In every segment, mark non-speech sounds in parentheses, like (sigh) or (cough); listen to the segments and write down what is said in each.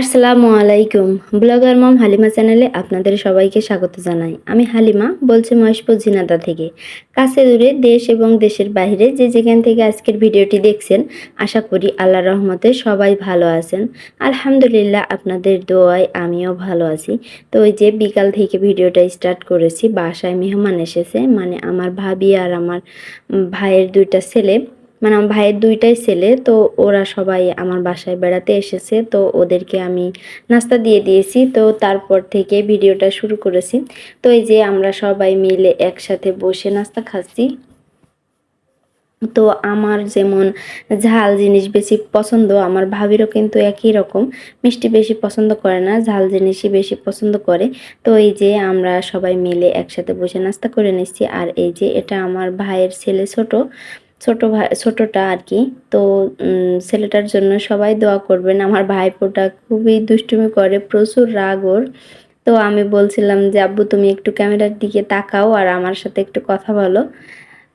আসসালামু আলাইকুম। ব্লগার মম হালিমা চ্যানেলে আপনাদের সবাইকে স্বাগত জানাই। আমি হালিমা, বলছি মহেশপুর ঝিনাদা থেকে। কাছে দূরে দেশ এবং দেশের বাইরে যে যেখান থেকে আজকের ভিডিওটি দেখছেন, আশা করি আল্লাহ রহমতে সবাই ভালো আছেন। আলহামদুলিল্লাহ আপনাদের দোয়ায় আমিও ভালো আছি। তো ওই যে বিকাল থেকে ভিডিওটা স্টার্ট করেছি, বাসায় মেহমান এসেছে। মানে আমার ভাবি আর আমার ভাইয়ের দুইটা ছেলে মানে আমার ভাইয়ের দুইটাই ছেলে, তো ওরা সবাই আমার বাসায় বেড়াতে এসেছে, তো ওদেরকে আমি নাস্তা দিয়ে দিয়েছি, তো তারপর থেকে ভিডিওটা শুরু করেছি। তো এই যে আমরা সবাই মিলে একসাথে বসে নাস্তা খাচ্ছি। তো আমার যেমন ঝাল জিনিস বেশি পছন্দ, আমার ভাবিরও কিন্তু একই রকম। মিষ্টি বেশি পছন্দ করে না, ঝাল জিনিসই বেশি পছন্দ করে। তো এই যে আমরা সবাই মিলে একসাথে বসে নাস্তা করে নিচ্ছি, আর এই যে এটা আমার ভাইয়ের ছেলে ছোট ছোট ভাই ছোটটা আর কি। তো ছেলেটার জন্য সবাই দোয়া করবেন। আমার ভাইপোটা খুবই দুষ্টুমি করে, প্রচুর রাগ ওর। তো আমি বলছিলাম যে, আব্বু, তুমি একটু ক্যামেরার দিকে তাকাও আর আমার সাথে একটু কথা বলো।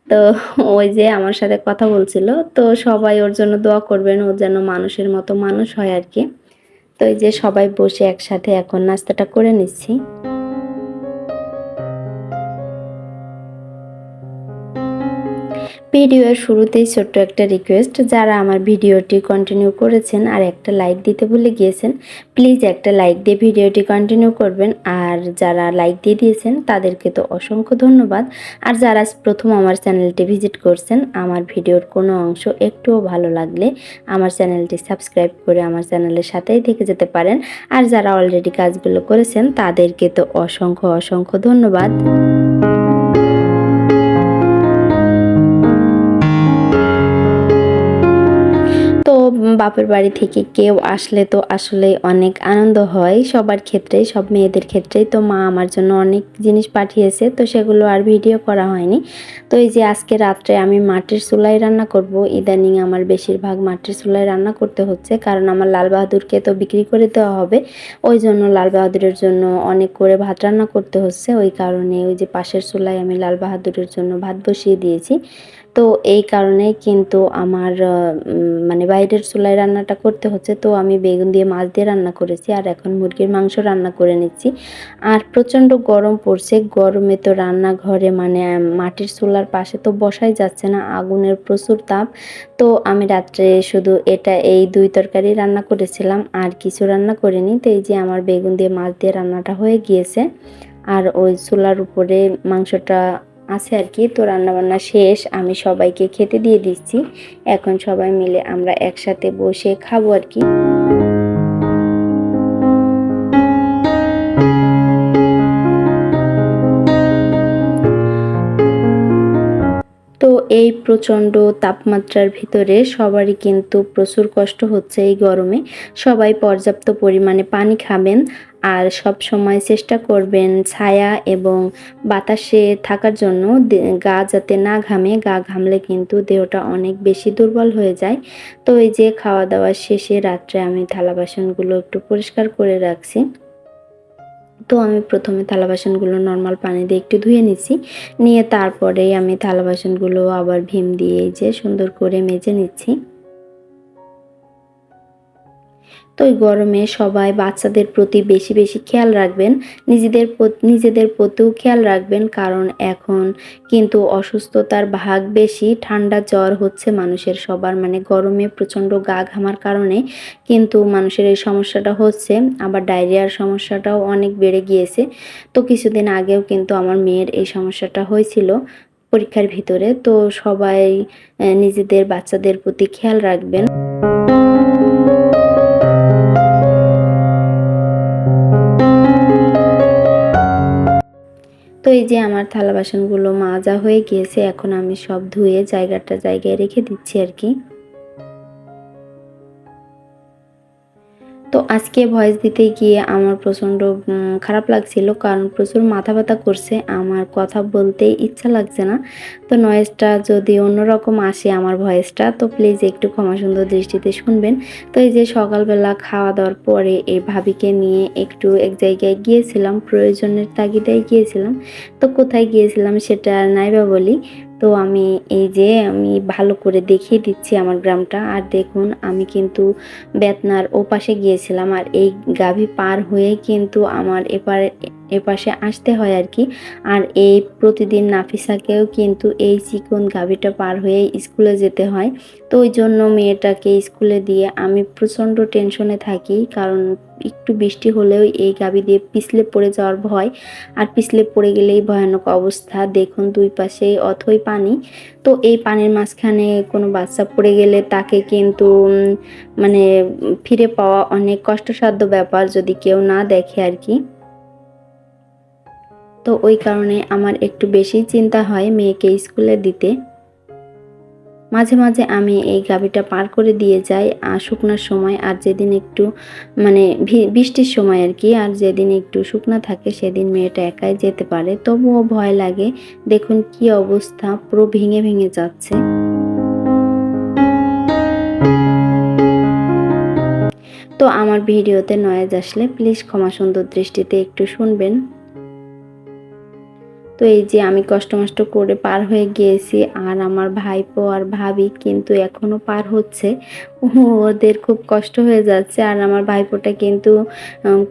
তো (laughs) ওই যে আমার সাথে কথা বলছিল। তো সবাই ওর জন্য দোয়া করবেন, ও যেন মানুষের মতো মানুষ হয় আর কি। তো এই যে সবাই বসে একসাথে এখন নাস্তাটা করে নিচ্ছি। ভিডিওর শুরুতেই ছোট্ট একটা রিকোয়েস্ট যারা আমার ভিডিওটি কন্টিনিউ করেছেন আর একটা লাইক দিতে ভুলে গিয়েছেন প্লিজ একটা লাইক দিয়ে ভিডিওটি কন্টিনিউ করবেন। আর যারা লাইক দিয়ে দিয়েছেন, তাদেরকে তো অসংখ্য ধন্যবাদ। আর যারা প্রথম আমার চ্যানেলটি ভিজিট করছেন, আমার ভিডিওর কোনো অংশ একটুও ভালো লাগলে আমার চ্যানেলটি সাবস্ক্রাইব করে আমার চ্যানেলের সাথেই থেকে যেতে পারেন। আর যারা অলরেডি কাজগুলো করেছেন, তাদেরকে তো অসংখ্য অসংখ্য ধন্যবাদ। বাপের বাড়ি থেকে কেউ আসলে তো আসলে অনেক আনন্দ হয়। সবার ক্ষেত্রেই সব মেয়েদের ক্ষেত্রেই তো মা আমার জন্য অনেক জিনিস পাঠিয়েছে, তো সেগুলো আর ভিডিও করা হয়নি। তো এই যে আজকে রাত্রে আমি মাটির চুলায় রান্না করব, ইদানিং আমার বেশিরভাগ মাটির চুলায় রান্না করতে হচ্ছে, কারণ আমার লাল বাহাদুরকে তো বিক্রি করে দেওয়া হবে। ওই জন্য লাল বাহাদুরের জন্য অনেক করে ভাত রান্না করতে হচ্ছে, ওই কারণে ওই যে পাশের চুলায় আমি লাল বাহাদুরের জন্য ভাত বসিয়ে দিয়েছি। তো এই কারণে কিন্তু আমার মানে বাইরের চুলায় রান্নাটা করতে হচ্ছে। তো আমি বেগুন দিয়ে মাছ দিয়ে রান্না করেছি আর এখন মুরগির মাংস রান্না করে নিচ্ছি। আর প্রচণ্ড গরম পড়ছে। গরমে তো রান্নাঘরে মানে মাটির চুলার পাশে তো বসাই যাচ্ছে না। আগুনের প্রচুর তাপ। তো আমি রাত্রে শুধু এটা, এই দুই তরকারি রান্না করেছিলাম। আর কিছু রান্না করিনি। তো এই যে আমার বেগুন দিয়ে মাছ দিয়ে রান্নাটা হয়ে গিয়েছে। আর ওই চুলার উপরে মাংসটা আছে আর কি, তো রান্নাবান্না শেষ, আমি সবাইকে খেতে দিয়ে দিচ্ছি। এখন সবাই মিলে আমরা একসাথে বসে খাব আর কি। তো এই প্রচণ্ড তাপমাত্রার ভিতরে সবারই কিন্তু প্রচুর কষ্ট হচ্ছে এই গরমে। সবাই পর্যাপ্ত পরিমাণে পানি খাবেন। আর সব সময় চেষ্টা করবেন ছায়া এবং বাতাসে থাকার জন্য গা যাতে না ঘামে, গা ঘামলে কিন্তু দেহটা অনেক বেশি দুর্বল হয়ে যায়। তো এই যে খাওয়া দাওয়া শেষে রাত্রে আমি থালা বাসনগুলো একটু পরিষ্কার করে রাখছি। তো আমি প্রথমে থালা বাসনগুলো নর্মাল পানি দিয়ে একটু ধুয়ে নিচ্ছি নিয়ে তারপরেই আমি থালা বাসনগুলো আবার ভীম দিয়ে যে সুন্দর করে মেজে নিচ্ছি। তো এই গরমে সবাই বাচ্চাদের প্রতি বেশি বেশি খেয়াল রাখবেন, নিজেদের নিজেদের প্রতিও খেয়াল রাখবেন, কারণ এখন কিন্তু অসুস্থতার ভাগ বেশি, ঠান্ডা জ্বর হচ্ছে মানুষের সবার মানে গরমে প্রচণ্ড গা ঘামার কারণে কিন্তু মানুষের এই সমস্যাটা হচ্ছে, আবার ডায়রিয়ার সমস্যাটাও অনেক বেড়ে গিয়েছে। তো কিছুদিন আগেও কিন্তু আমার মেয়ের এই সমস্যাটা হয়েছিল পরীক্ষার ভিতরে, তো সবাই নিজেদের বাচ্চাদের প্রতি খেয়াল রাখবেন। তো এই যে আমার থালা বাসনগুলো মাজা হয়ে গিয়েছে, এখন আমি সব ধুয়ে জায়গাটা জায়গায় রেখে দিচ্ছি আর কি। তো আজকে ভয়েস দিতে গিয়ে আমার প্রচণ্ড খারাপ লাগছিল কারণ প্রচুর মাথা ব্যথা করছে। আমার কথা বলতে ইচ্ছা লাগছে না। তো নয়েজটা যদি অন্যরকম আসে আমার ভয়েসটা, তো প্লিজ একটু ক্ষমা সুন্দর দৃষ্টিতে শুনবেন। তো এই যে সকালবেলা খাওয়া দাওয়ার পরে এই ভাবিকে নিয়ে একটু এক জায়গায় গিয়েছিলাম, প্রয়োজনের তাগিদায় গিয়েছিলাম। তো কোথায় গিয়েছিলাম সেটা নাইবা বলি। তো আমি এই যে আমি ভালো করে দেখিয়ে দিচ্ছি আমার গ্রামটা। আর দেখুন, আমি কিন্তু বেতনার ওপাশে পাশে গিয়েছিলাম আর এই গাভী পার হয়ে কিন্তু আমার এপারে এপাশে আসতে হয় আর কি। আর এই প্রতিদিন নাফিসাকেও কিন্তু এই চিকন গাভীটা পার হয়ে স্কুলে যেতে হয়। তো ওই জন্য মেয়েটাকে স্কুলে দিয়ে আমি প্রচণ্ড টেনশনে থাকি, কারণ একটু বৃষ্টি হলেও এই গাভী দিয়ে পিছলে পড়ে যাওয়ার ভয়। আর পিছলে পড়ে গেলেই ভয়ানক অবস্থা, দেখুন দুই পাশে অথই পানি। তো এই পানির মাঝখানে কোনো বাচ্চা পড়ে গেলে তাকে কিন্তু মানে ফিরে পাওয়া অনেক কষ্টসাধ্য ব্যাপার যদি কেউ না দেখে আর কি। তো ওই কারণে আমার একটু বেশি চিন্তা হয় মেয়েকে স্কুলে দিতে। মাঝে মাঝে আমি এই গাবিটা পার করে দিয়ে যাই শুকনার সময় আর যেদিন একটু মানে বৃষ্টির সময় আর কি, আর যেদিন একটু শুকনা থাকে সেদিন মেয়েটা একাই যেতে পারে। তবুও ভয় লাগে, দেখুন কি অবস্থা, পুরো ভেঙে ভেঙে যাচ্ছে। তো আমার ভিডিওতে নয়েজ আসলে প্লিজ ক্ষমা সুন্দর দৃষ্টিতে একটু শুনবেন। তো এই যে আমি কষ্ট মষ্ট করে পার হয়ে গিয়েছি আর আমার ভাইপো আর ভাবি কিন্তু এখনও পার হচ্ছে। ওদের খুব কষ্ট হয়ে যাচ্ছে আর আমার ভাইপোটা কিন্তু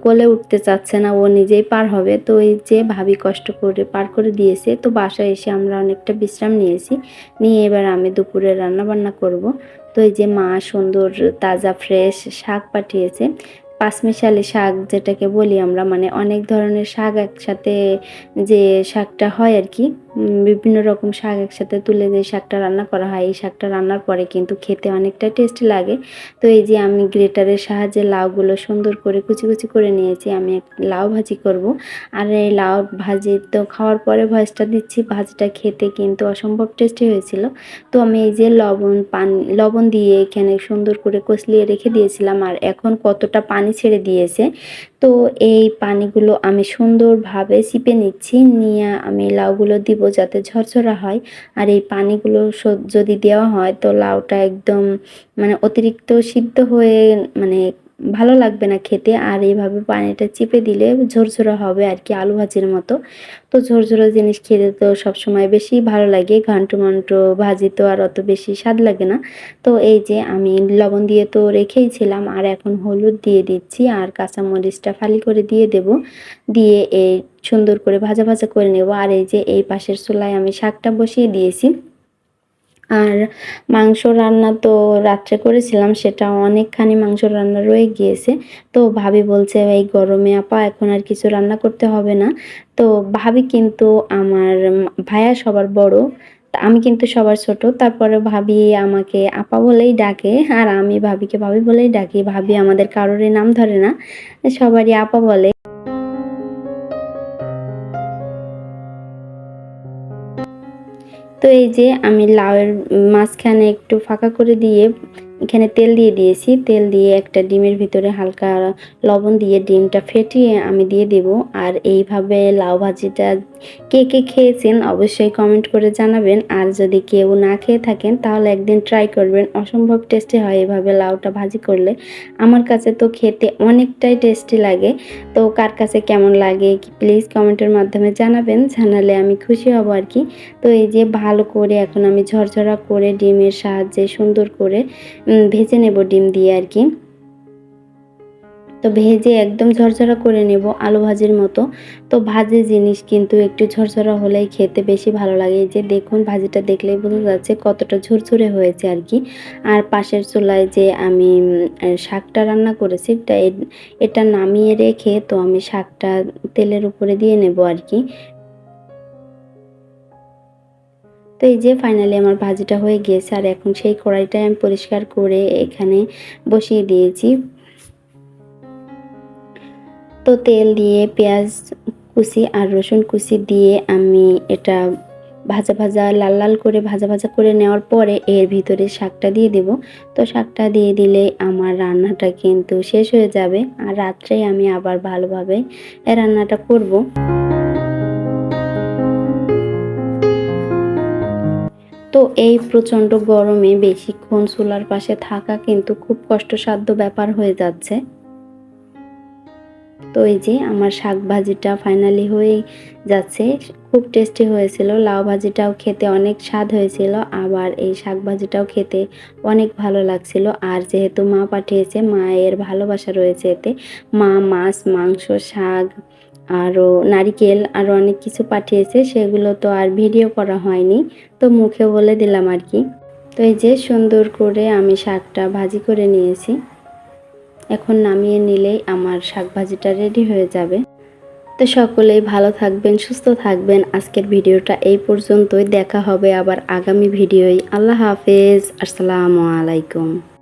কোলে উঠতে চাচ্ছে না, ও নিজেই পার হবে। তো এই যে ভাবি কষ্ট করে পার করে দিয়েছে, তো বাসায় এসে আমরা অনেকটা বিশ্রাম নিয়েছি। নিয়ে এবার আমি দুপুরে রান্না বান্না করব। তো এই যে মা সুন্দর তাজা ফ্রেশ শাক পাঠিয়েছে। পাঁচমিশালি শাক যেটাকে বলি আমরা মানে অনেক ধরনের শাক একসাথে যে শাকটা হয় আর কি বিভিন্ন রকম শাক একসাথে তুলে যে শাকটা রান্না করা হয়, এই শাকটা রান্নার পরে কিন্তু খেতে অনেকটা টেস্টি লাগে। তো এই যে আমি গ্রেটারের সাহায্যে লাউগুলো সুন্দর করে কুচি কুচি করে নিয়েছি, আমি লাউ ভাজি করব। আর এই লাউ ভাজি তো খাওয়ার পরে ভয়েসটা দিচ্ছি, ভাজিটা খেতে কিন্তু অসম্ভব টেস্টি হয়েছিল। তো আমি এই যে লবণ, পান, লবণ দিয়ে এখানে সুন্দর করে কষলিয়ে রেখে দিয়েছিলাম, আর এখন কতটা পানি ছেড়ে দিয়েছে তো এই পানিগুলো আমি সুন্দরভাবে চিপে নিচ্ছি। নিয়ে আমি লাউগুলো দিব যাতে ঝরঝরা হয়। আর এই পানিগুলো যদি দেওয়া হয় তো লাউটা একদম মানে অতিরিক্ত সিদ্ধ হয়ে মানে ভালো লাগবে না খেতে। আর এইভাবে পানিটা চিপে দিলে ঝরঝরা হবে আর কি আলু ভাজির মতো। তো ঝরঝরা জিনিস খেতে তো সবসময় বেশি ভালো লাগে। ঘন্ট মন্ট ভাজি তো আর অত বেশি স্বাদ লাগে না। তো এই যে আমি লবণ দিয়ে তো রেখেইছিলাম আর এখন হলুদ দিয়ে দিচ্ছি আর কাঁচামরিচটা ফালি করে দিয়ে দেব। দিয়ে এই সুন্দর করে ভাজা ভাজা করে নেব। আর এই যে এই পাশের চুলায় আমি শাকটা বসিয়ে দিয়েছি। আর মাংস রান্না তো রাত্রে করেছিলাম, সেটা অনেকখানি মাংস রান্না রয়ে গিয়েছে। তো ভাবি বলছে, এই গরমে আপা, এখন আর কিছু রান্না করতে হবে না। তো ভাবি কিন্তু আমার ভাইয়া সবার বড় আমি কিন্তু সবার ছোট। তারপরে ভাবি আমাকে আপা বলেই ডাকে, আর আমি ভাবিকে ভাবি বলেই ডাকি। ভাবি আমাদের কারোরই নাম ধরে না, সবারই আপা বলে। তো এই যে আমি লাউয়ের মাঝখানে একটু ফাঁকা করে দিয়ে এখানে তেল দিয়ে দিয়েছি। তেল দিয়ে একটা ডিমের ভিতরে হালকা লবণ দিয়ে ডিমটা ফেটিয়ে আমি দিয়ে দেব। আর এইভাবে লাউ ভাজিটা কে কে খেয়েছেন অবশ্যই কমেন্ট করে জানাবেন। আর যদি কেউ না খেয়ে থাকেন, তাহলে একদিন ট্রাই করবেন। অসম্ভব টেস্টি হয় এভাবে লাউটা ভাজি করলে। আমার কাছে তো খেতে অনেকটাই টেস্টি লাগে। তো কার কাছে কেমন লাগে প্লিজ কমেন্টের মাধ্যমে জানাবেন। জানালে আমি খুশি হব আর কি। তো এই যে ভালো করে এখন আমি ঝরঝরা করে ডিমের সাহায্যে সুন্দর করে ভেজে নেব ডিম দিয়ে আর কি। তো ভেজে একদম ঝরঝরা করে নেব আলু ভাজির মতো। তো ভাজি জিনিস কিন্তু একটু ঝরঝরা হলেই খেতে বেশি ভালো লাগে। যে দেখুন, ভাজিটা দেখলেই বোঝা যাচ্ছে কতটা ঝুরঝুরে হয়েছে আর কি। আর পাশের চুলায় যে আমি শাকটা রান্না করেছি এটা নামিয়ে রেখে তো আমি শাকটা তেলের উপরে দিয়ে নেব আর কি। তো এই যে ফাইনালি আমার ভাজিটা হয়ে গিয়েছে, আর এখন সেই কড়াইটাই আমি পরিষ্কার করে এখানে বসিয়ে দিয়েছি। তো তেল দিয়ে পেঁয়াজ কুচি আর রসুন কুচি দিয়ে আমি এটা ভাজা ভাজা, লাল লাল করে ভাজা ভাজা করে নেওয়ার পরে এর ভিতরে শাকটা দিয়ে দেব। তো শাকটা দিয়ে দিলে আমার রান্নাটা কিন্তু শেষ হয়ে যাবে, আর রাত্রেই আমি আবার ভালোভাবে রান্নাটা করব। তো এই প্রচণ্ড গরমে বেশিক্ষণ চুলার পাশে থাকা কিন্তু খুব কষ্টসাধ্য ব্যাপার হয়ে যাচ্ছে। তো এই যে আমার শাক ভাজিটা ফাইনালি হয়ে যাচ্ছে, খুব টেস্টি হয়েছিল। লাউ ভাজিটাও খেতে অনেক স্বাদ হয়েছিল, আবার এই শাক ভাজিটাও খেতে অনেক ভালো লাগছিল। আর যেহেতু মা পাঠিয়েছে, মায়ের ভালোবাসা রয়েছে এতে। মা, মাছ, মাংস, শাক আরও নারিকেল আরও অনেক কিছু পাঠিয়েছে, সেগুলো তো আর ভিডিও করা হয়নি। তো মুখে বলে দিলাম আর কি। তো এই যে সুন্দর করে আমি শাকটা ভাজি করে নিয়েছি। এখন নামিয়ে নিলেই আমার শাক ভাজিটা রেডি হয়ে যাবে। তো সকলেই ভালো থাকবেন, সুস্থ থাকবেন। আজকের ভিডিওটা এই পর্যন্তই। দেখা হবে আবার আগামী ভিডিওয়। আল্লাহ হাফেজ। আসসালামু আলাইকুম।